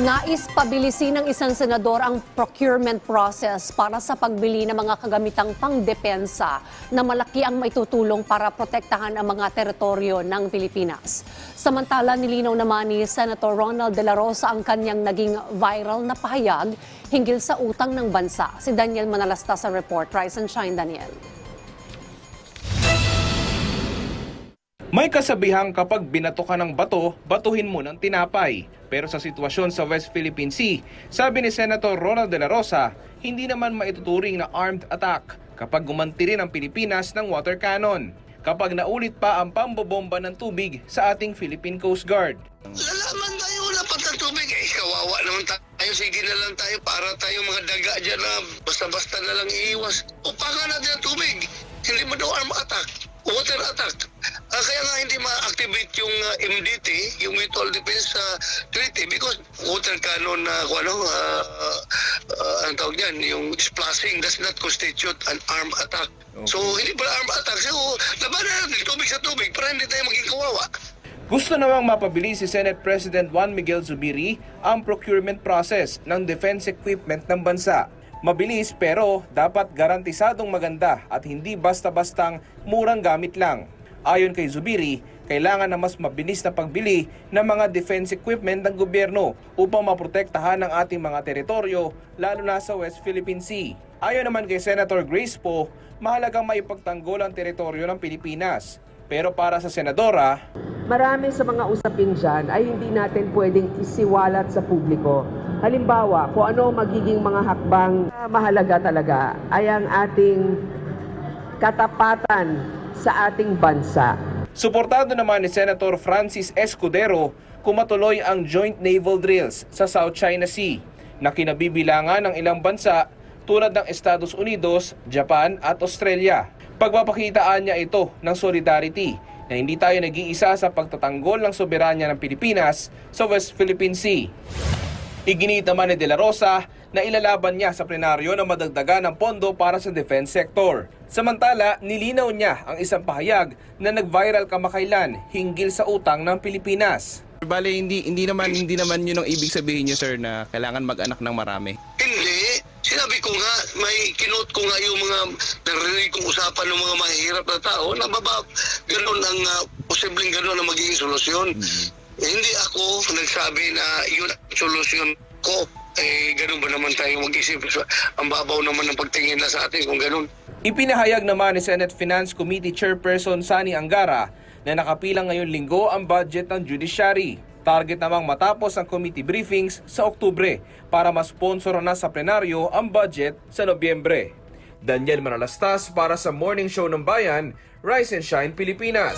Nais pabilisin ng isang senador ang procurement process para sa pagbili ng mga kagamitang pangdepensa na malaki ang maitutulong para protektahan ang mga teritoryo ng Pilipinas. Samantala, nilinaw naman ni Senator Ronald De La Rosa ang kanyang naging viral na pahayag hinggil sa utang ng bansa. Si Daniel Manalasta sa report. Rise and shine, Daniel. May kasabihang kapag binato ka ng bato, batuhin mo ng tinapay. Pero sa sitwasyon sa West Philippine Sea, sabi ni Senator Ronald De La Rosa, hindi naman maituturing na armed attack kapag gumanti rin ang Pilipinas ng water cannon. Kapag naulit pa ang pambobomba ng tubig sa ating Philippine Coast Guard. Lalaman tayo, wala pa tayong tubig. Eh, kawawa naman tayo. Sige na lang tayo para tayo mga daga dyan na basta-basta na lang iiwas. Upangan natin ang tubig. Hindi mo daw arm attack. MDT, yung Mutual Defense ah, Treaty because water cannon na kung ano, ah, ah, ang tawag yan, yung splashing does not constitute an armed attack. So, hindi pala armed attack. So, labanan natin tubig sa tubig para hindi tayo maging kawawa. Gusto namang mapabilis si Senate President Juan Miguel Zubiri ang procurement process ng defense equipment ng bansa. Mabilis pero dapat garantisadong maganda at hindi basta-bastang murang gamit lang. Ayon kay Zubiri, kailangan na mas mabilis na pagbili ng mga defense equipment ng gobyerno upang maprotektahan ang ating mga teritoryo lalo na sa West Philippine Sea. Ayon naman kay Senator Grace Poe, mahalagang maipagtanggol ang teritoryo ng Pilipinas. Pero para sa senadora, Marami sa mga usapin dyan ay hindi natin pwedeng isiwalat sa publiko. Halimbawa, kung ano magiging mga hakbang mahalaga talaga ay ang ating katapatan sa ating bansa. Suportado naman ni Senator Francis Escudero kung matuloy ang joint naval drills sa South China Sea na kinabibilangan ng ilang bansa tulad ng Estados Unidos, Japan at Australia. Pagpapakitaan niya ito ng solidarity na hindi tayo nag-iisa sa pagtatanggol ng soberanya ng Pilipinas sa West Philippine Sea. Iginit naman ni De La Rosa na ilalaban niya sa plenaryo na madagdagan ng pondo para sa defense sector. Samantala, nilinaw niya ang isang pahayag na nag-viral kamakailan hinggil sa utang ng Pilipinas. Bale, hindi hindi naman hindi naman 'yun ang ibig sabihin niyo sir na kailangan mag-anak ng marami. Hindi. Sinabi ko nga, may kinot ko nga yung mga narinig kong usapan ng mga mahihirap na tao na baba, ganun ang uh, posibleng ganun ang magiging solusyon. Eh, hindi ako nagsabi na yun ang solusyon ko. Eh, ganun ba naman tayo mag-isip? Ang babaw naman ng pagtingin na sa atin kung ganun. Ipinahayag naman ni Senate Finance Committee Chairperson Sani Angara na nakapilang ngayon linggo ang budget ng judiciary. Target namang matapos ang committee briefings sa Oktubre para masponsor na sa plenaryo ang budget sa Nobyembre. Daniel Manalastas para sa Morning Show ng Bayan, Rise and Shine Pilipinas.